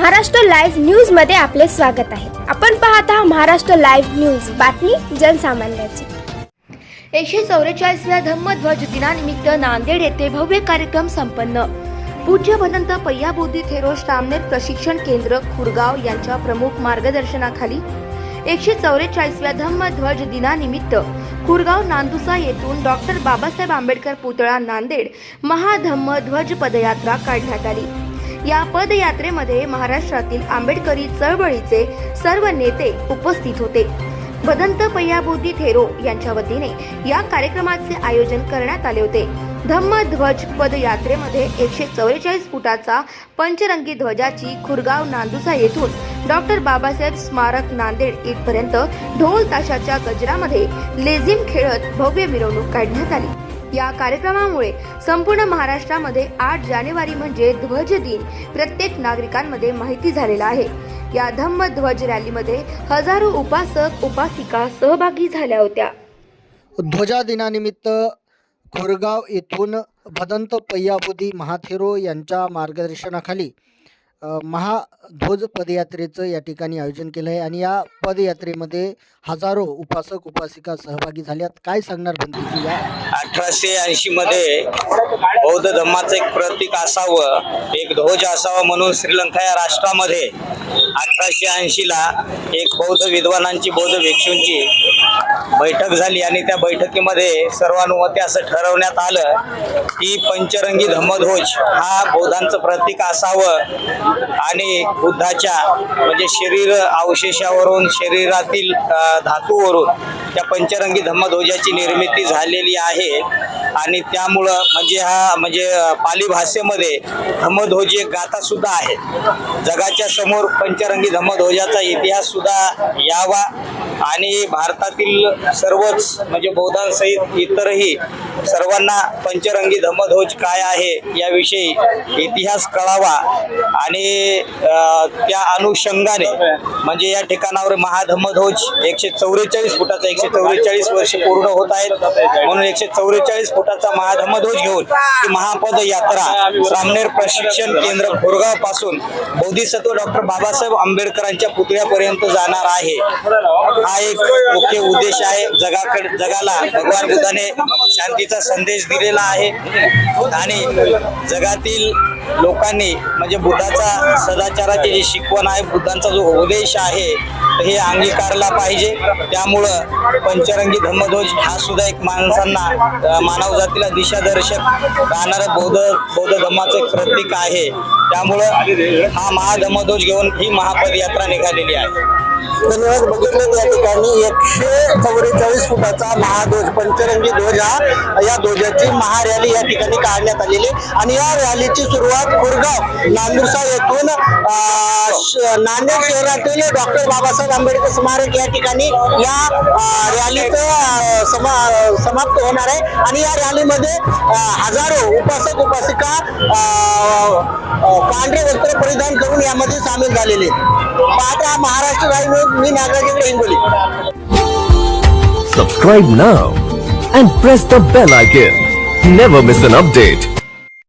Maharashtra live न्यूजमध्ये आपले स्वागत आहे. आपण पाहत आहात महाराष्ट्र लाईव्ह न्यूज. बातमी जनसामान्याची. एकशे चौवेचाळीसव्या धम्मध्वज दिनानिमित्त नांदेड येथे भव्य कार्यक्रम संपन्न. पूज्य भदंत पय्याबोधी थेरो श्रामनेर प्रशिक्षण केंद्र खुरगाव यांच्या प्रमुख मार्गदर्शनाखाली एकशे चौवेचाळीसव्या धम्मध्वज दिनानिमित्त खुरगाव नांदुसा येथून डॉक्टर बाबासाहेब आंबेडकर पुतळा नांदेड महाधम्मध्वज पदयात्रा काढण्यात आली. या पदयात्रेमध्ये महाराष्ट्रातील आंबेडकरी चळवळीचे सर्व नेते उपस्थित होते. भदंत पय्याबोधी थेरो यांच्या वतीने या कार्यक्रमाचे आयोजन करण्यात आले होते. धम्मध्वज पदयात्रेमध्ये एकशे चौवेचाळीस फुटाचा पंचरंगी ध्वजाची खुरगाव नांदुसा येथून डॉक्टर बाबासाहेब स्मारक नांदेड इथपर्यंत ढोल ताशाच्या गजरामध्ये लेझिम खेळत भव्य मिरवणूक काढण्यात आली. या कार्यक्रमामुळे संपूर्ण महाराष्ट्रामध्ये आठ जानेवारी म्हणजे ध्वज दिन प्रत्येक नागरिकांमध्ये माहिती झालेला आहे. या धम्म ध्वज रॅलीमध्ये हजारो उपासक उपासिका सहभागी झाल्या होत्या. ध्वजा दिनानिमित्त खोरगाव येथून भदंत पय्याबुदी महाथेरो यांच्या मार्गदर्शनाखाली महाध्वज पदयात्रेचं या ठिकाणी आयोजन केलं आहे आणि या पदयात्रेमध्ये हजारो उपासक उपासिका सहभागी झाल्यात. काय सांगणार बंधूजी या? अठराशे ऐंशी मध्ये बौद्ध धर्माचं एक प्रतीक असावं एक ध्वज असावं म्हणून श्रीलंका या राष्ट्रामध्ये अठराशे ऐंशीला एक बौद्ध विद्वानांची बौद्ध भिक्षूंची बैठक झाली आणि त्या बैठकीमध्ये सर्वानुमते असं ठरवण्यात आलं की पंचरंगी धम्मध्वज हा बौद्धांचं प्रतीक असावं. आणि बुद्धाच्या म्हणजे शरीर अवशेषावरून शरीरातील धातूवरून त्या पंचरंगी धम्मध्वजाची निर्मिती झालेली आहे. आणि त्यामुळं म्हणजे हा म्हणजे पाली भाषेमध्ये धम्मध्वज एक गाथासुद्धा आहे. जगाच्या समोर पंचरंगी धम्मध्वजाचा इतिहाससुद्धा यावा आणि भारतातील सर्वच म्हणजे बौद्धांसहित इतरही सर्वांना पंचरंगी धम्मध्वज काय आहे याविषयी इतिहास कळावा आणि त्या अनुषंगाने म्हणजे या ठिकाणावर महाधमध्वज एकशे चौवेचाळीस फुटाचा एकशे चौवेचाळीस वर्ष पूर्ण होत आहेत. म्हणून एकशे चौवेचाळीस फुटाचा महाधमध्वज घेऊन ही महापद यात्रा सामनेर प्रशिक्षण केंद्र भोरगावपासून बोधिसत्व डॉक्टर बाबासाहेब आंबेडकरांच्या पुतळ्यापर्यंत जाणार आहे. हा एक मुख्य उद्देश आहे. जगाकडे जगाला भगवान बुद्धाने एकतेचा संदेश दिलेला आहे. आणि जगातील लोकांनी म्हणजे बुद्धाचा सदाचाराची जी शिकवण आहे बुद्धांचा जो उपदेश आहे हे अंगीकारला पाहिजे. त्यामुळं पंचरंगी धम्मध्वज हा सुद्धा एक माणसांना मानवजातीला मानव जातीला दिशादर्शक राहणारं बौद्ध बौद्ध धर्माचं एक प्रतीक आहे. त्यामुळं हा महाधम्मध्वज घेऊन ही महापदयात्रा निघालेली आहे. धन्यवाद. बघितलं या ठिकाणी एकशे चौवेचाळीस फुटाचा महाध्वज पंचरंगी ध्वज हा या ध्वजाची महारॅली या ठिकाणी काढण्यात आलेली आहे. आणि या रॅलीची सुरुवात कुरगाव नांदुरसा येथून श- नांदेड शहरातील डॉक्टर बाबासाहेब आंबेडकर स्मारक या ठिकाणी या रॅलीचं समा समाप्त होणार आहे. आणि या रॅलीमध्ये हजारो उपासक उपासिका पांढरे वस्त्र परिधान करून यामध्ये सामील झालेले पाहता Maharashtra live me Nagrajendra Hingoli. Subscribe now and press the bell icon never miss an update